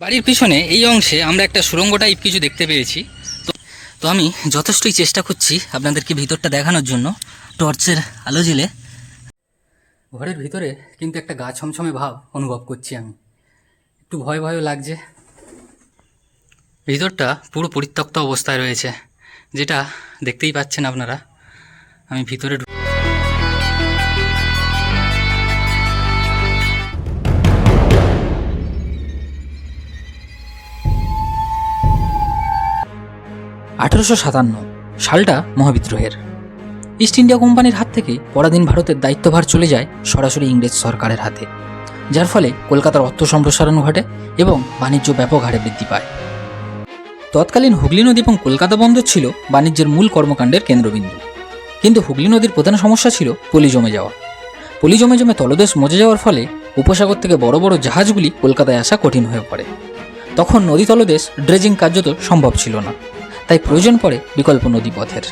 বাড়ির পিছনে এই অংশে আমরা একটা সুড়ঙ্গ টাইপ কিছু দেখতে পেয়েছি। তো তো আমি যথেষ্টই চেষ্টা করছি আপনাদেরকে ভিতরটা দেখানোর জন্য টর্চের আলো জ্বেলে। ঘরের ভিতরে কিন্তু একটা গা ছমছমে ভাব অনুভব করছি আমি। একটু ভয় ভয়ও লাগছে। ভিতরটা পুরো পরিত্যক্ত অবস্থায় রয়েছে, যেটা দেখতেই পাচ্ছেন আপনারা। আমি ভিতরে আঠেরোশো সাতান্ন, সালটা মহাবিদ্রোহের। ইস্ট ইন্ডিয়া কোম্পানির হাত থেকে পরাধীন ভারতের দায়িত্বভার চলে যায় সরাসরি ইংরেজ সরকারের হাতে, যার ফলে কলকাতার অর্থ সম্প্রসারণ ঘটে এবং বাণিজ্য ব্যাপক হারে বৃদ্ধি পায়। তৎকালীন হুগলি নদী এবং কলকাতা বন্দর ছিল বাণিজ্যের মূল কর্মকাণ্ডের কেন্দ্রবিন্দু। কিন্তু হুগলি নদীর প্রধান সমস্যা ছিল পলি জমে যাওয়া। পলি জমে জমে তলদেশ মজে যাওয়ার ফলে উপসাগর থেকে বড় বড় জাহাজগুলি কলকাতায় আসা কঠিন হয়ে পড়ে। তখন নদী তলদেশ ড্রেজিং কার্যত সম্ভব ছিল না। তাই প্রয়োজন পড়ে বিকল্প নদীপথের।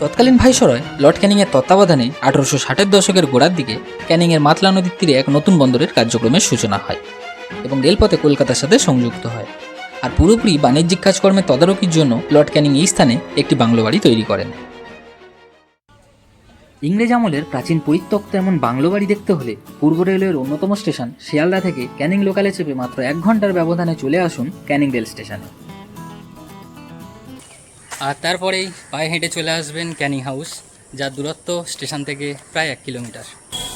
তৎকালীন ভাইসরয় লর্ড ক্যানিংয়ের তত্ত্বাবধানে আঠারোশো ষাটের দশকের গোড়ার দিকে ক্যানিংয়ের মাতলা নদীর তীরে এক নতুন বন্দরের কার্যক্রমের সূচনা হয় এবং রেলপথে কলকাতার সাথে সংযুক্ত হয়। আর পুরোপুরি বাণিজ্যিক কাজকর্মের তদারকির জন্য লর্ড ক্যানিং এই স্থানে একটি বাংলো বাড়ি তৈরি করেন। ইংরেজ আমলের প্রাচীন পরিত্যক্ত এমন বাংলো বাড়ি দেখতে হলে পূর্ব রেলওয়ের অন্যতম স্টেশন শিয়ালদা থেকে ক্যানিং লোকালে চেপে মাত্র এক ঘণ্টার ব্যবধানে চলে আসুন ক্যানিং রেল স্টেশনে। আর তারপরেই পায়ে হেঁটে চলে আসবেন ক্যানিং হাউস যার দূরত্ব স্টেশন থেকে প্রায় এক কিলোমিটার।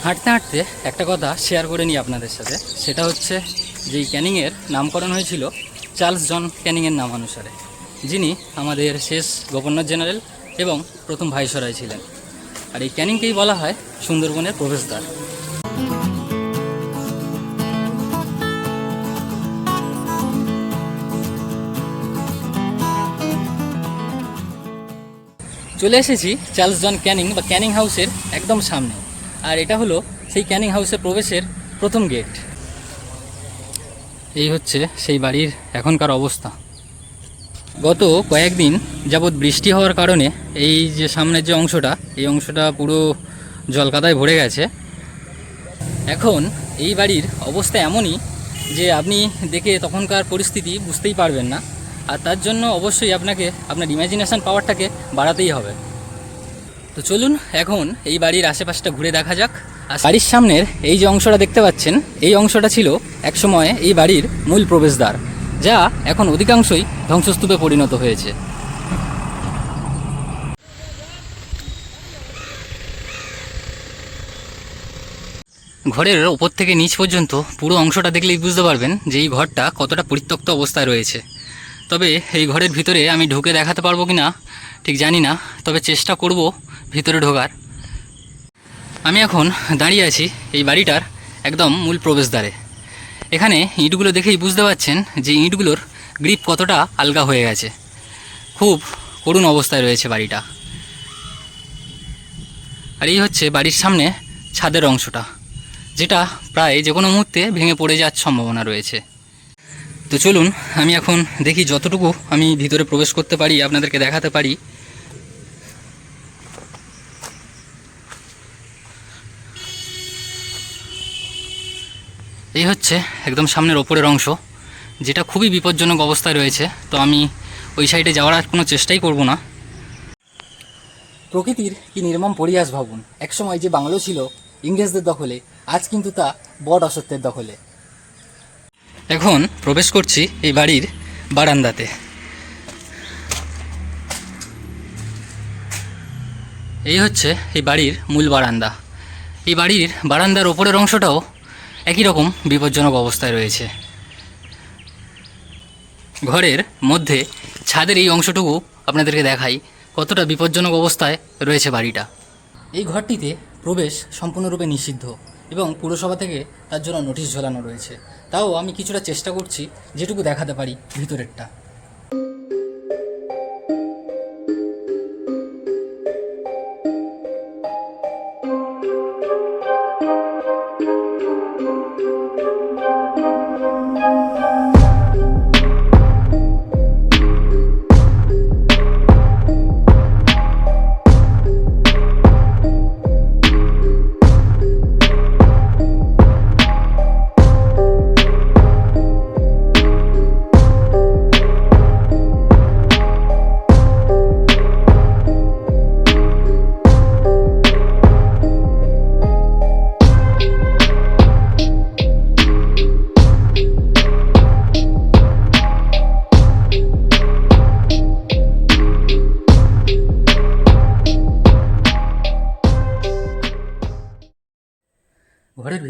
হাঁটতে হাঁটতে একটা কথা শেয়ার করে নিই আপনাদের সাথে, সেটা হচ্ছে যে ক্যানিংয়ের নামকরণ হয়েছিল চার্লস জন ক্যানিংয়ের নাম অনুসারে যিনি আমাদের শেষ গভর্নর জেনারেল এবং প্রথম ভাইসরয় ছিলেন। আর এই ক্যানিংকেই বলা হয় সুন্দরবনের প্রবেশদ্বার। চলে এসেছি চার্লস জন ক্যানিং বা ক্যানিং হাউসের একদম সামনে। আর এটা হলো সেই ক্যানিং হাউসের প্রবেশের প্রথম গেট। এই হচ্ছে সেই বাড়ির এখনকার অবস্থা। গত কয়েকদিন যাবৎ বৃষ্টি হওয়ার কারণে এই যে সামনের যে অংশটা, এই অংশটা পুরো জলকাদায় ভরে গেছে। এখন এই বাড়ির অবস্থা এমনই যে আপনি দেখে তখনকার পরিস্থিতি বুঝতেই পারবেন না। আর তার জন্য অবশ্যই আপনাকে আপনার ইমাজিনেশন পাওয়ারটাকে বাড়াতেই হবে। তো চলুন এখন এই বাড়ির আশেপাশটা ঘুরে দেখা যাক। আর বাড়ির সামনের এই যে অংশটা দেখতে পাচ্ছেন, এই অংশটা ছিল একসময় এই বাড়ির মূল প্রবেশদ্বার, যা এখন অধিকাংশই ধ্বংসস্তূপে পরিণত হয়েছে। ঘরের ওপর থেকে নিচ পর্যন্ত পুরো অংশটা দেখলেই বুঝতে পারবেন যে এই ঘরটা কতটা পরিত্যক্ত অবস্থায় রয়েছে। তবে এই ঘরের ভিতরে আমি ঢুকে দেখাতে পারব কি না, ঠিক জানি না, তবে চেষ্টা করব ভিতরে ঢোকার। আমি এখন দাঁড়িয়ে আছি এই বাড়িটার একদম মূল প্রবেশদ্বারে। এখানে ইঁটগুলো দেখেই বুঝতে পারছেন যে ইঁটগুলোর গ্রিপ কতটা আলগা হয়ে গেছে। খুব করুণ অবস্থায় রয়েছে বাড়িটা। আর এই হচ্ছে বাড়ির সামনে ছাদের অংশটা, যেটা প্রায় যে কোনো মুহূর্তে ভেঙে পড়ে যাওয়ার সম্ভাবনা রয়েছে। তো চলুন, আমি এখন দেখি যতটুকু আমি ভিতরে প্রবেশ করতে পারি, আপনাদেরকে দেখাতে পারি। এই হচ্ছে একদম সামনের ওপরের অংশ, যেটা খুবই বিপজ্জনক অবস্থায় রয়েছে। তো আমি ওই সাইডে যাওয়ার আর কোনো চেষ্টাই করব না। প্রকৃতির কি নির্মম পরিহাস ভাবুন, একসময় যে বাংলো ছিল ইংরেজদের দখলে, আজ কিন্তু তা বট অসত্যের দখলে। এখন প্রবেশ করছি এই বাড়ির বারান্দাতে। এই হচ্ছে এই বাড়ির মূল বারান্দা। এই বাড়ির বারান্দার ওপরের অংশটাও একই রকম বিপজ্জনক অবস্থায় রয়েছে। ঘরের মধ্যে ছাদের এই অংশটুকু আপনাদেরকে দেখাই, কতটা বিপজ্জনক অবস্থায় রয়েছে বাড়িটা। এই ঘরটিতে প্রবেশ সম্পূর্ণরূপে নিষিদ্ধ। এবং পুরসভা থেকে তার জন্য নোটিশ ঝোলানো রয়েছে। তাও আমি কিছুটা চেষ্টা করছি যেটুকু দেখাতে পারি ভিতরেরটা।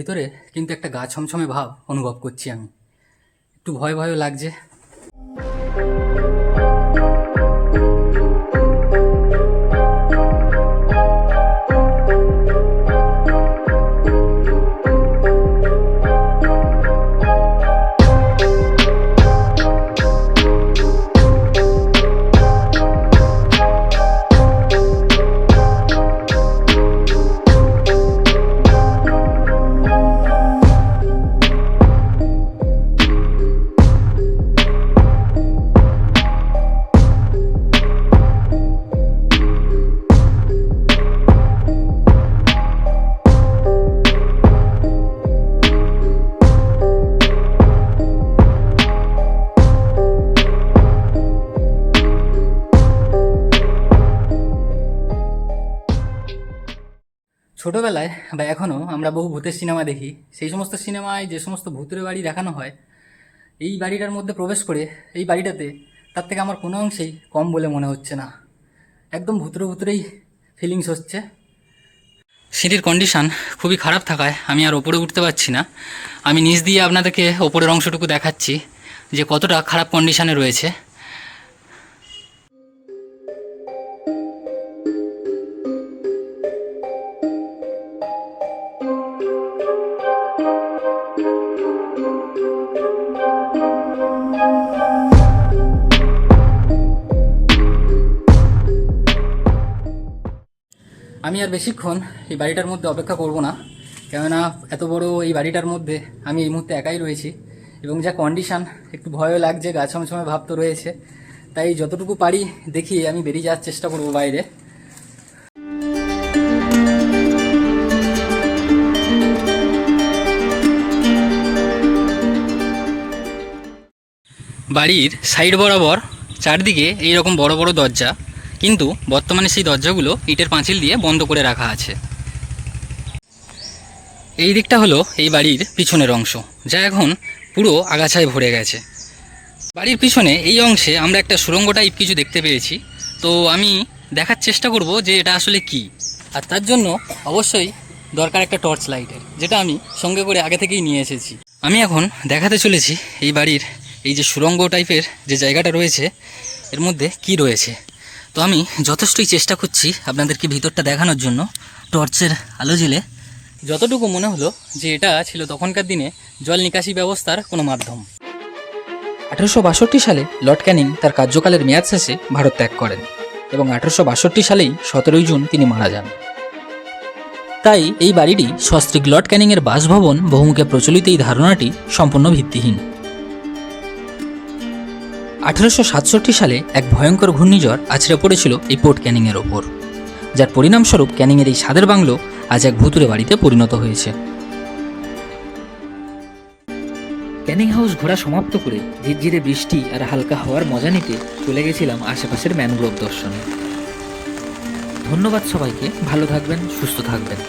ভিতরে কিন্তু একটা গা ছমছমে ভাব অনুভব করছি আমি। একটু ভয় ভয়ও লাগছে। বা এখনও আমরা বহু ভূতের সিনেমা দেখি, সেই সমস্ত সিনেমায় যে সমস্ত ভূতের বাড়ি দেখানো হয়, এই বাড়িটার মধ্যে প্রবেশ করে, এই বাড়িটাতে তার থেকে আমার কোনো অংশেই কম বলে মনে হচ্ছে না। একদম ভুতুরে ভুতুরেই ফিলিংস হচ্ছে। সিঁড়ির কন্ডিশন খুবই খারাপ থাকায় আমি আর ওপরে উঠতে পারছি না। আমি নিচ দিয়ে আপনাদেরকে ওপরের অংশটুকু দেখাচ্ছি, যে কতটা খারাপ কন্ডিশানে রয়েছে। আমি আর বেশিক্ষণ এই বাড়িটার মধ্যে অপেক্ষা করব না। কেননা এত বড় এই বাড়িটার মধ্যে আমি এই মুহূর্তে একাই রয়েছি এবং যা কন্ডিশন একটু ভয়ও লাগছে, গা ছমছমে ভাব তো রয়েছে। তাই যতটুকু পারি দেখি আমি বেরিয়ে যাওয়ার চেষ্টা করব বাইরে। বাড়ির সাইড বরাবর চারদিকে এই রকম বড় বড় দরজা। কিন্তু বর্তমানে সেই দরজাগুলো ইটের পাঁচিল দিয়ে বন্ধ করে রাখা আছে। এই দিকটা হলো এই বাড়ির পিছনের অংশ, যা এখন পুরো আগাছায় ভরে গেছে। বাড়ির পিছনে এই অংশে আমরা একটা সুরঙ্গ টাইপ কিছু দেখতে পেয়েছি। তো আমি দেখার চেষ্টা করব যে এটা আসলে কি। আর তার জন্য অবশ্যই দরকার একটা টর্চ লাইটের যেটা আমি সঙ্গে করে আগে থেকেই নিয়ে এসেছি। আমি এখন দেখাতে চলেছি এই বাড়ির এই যে সুরঙ্গ টাইপের যে জায়গাটা রয়েছে, এর মধ্যে কি রয়েছে। তো আমি যথেষ্টই চেষ্টা করছি আপনাদেরকে ভিতরটা দেখানোর জন্য টর্চের আলো জেলে যতটুকু মনে হলো যে এটা ছিল তখনকার দিনে জল নিকাশি ব্যবস্থার কোনো মাধ্যম। আঠারোশো বাষট্টি সালে লর্ড ক্যানিং তার কার্যকালের মেয়াদ শেষে ভারত ত্যাগ করেন এবং আঠারোশো বাষট্টি সালেই সতেরোই জুন তিনি মারা যান। তাই এই বাড়িটি সস্ত্রীক লর্ড ক্যানিংয়ের বাসভবন বহুমুখে প্রচলিত এই ধারণাটি সম্পূর্ণ ভিত্তিহীন। আঠারোশো সালে এক ভয়ঙ্কর ঘূর্ণিঝড় আছড়ে পড়েছিল এই পোর্ট ক্যানিংয়ের ওপর, যার পরিণামস্বরূপ ক্যানিংয়ের এই সাদের বাংলো আজ এক ভুতুরে বাড়িতে পরিণত হয়েছে। ক্যানিং হাউস ঘোরা সমাপ্ত করে ঝিরঝিরে বৃষ্টি আর হালকা হওয়ার মজা নিতে চলে গেছিলাম আশেপাশের ম্যানগ্রোভ দর্শনে। ধন্যবাদ সবাইকে, ভালো থাকবেন, সুস্থ থাকবেন।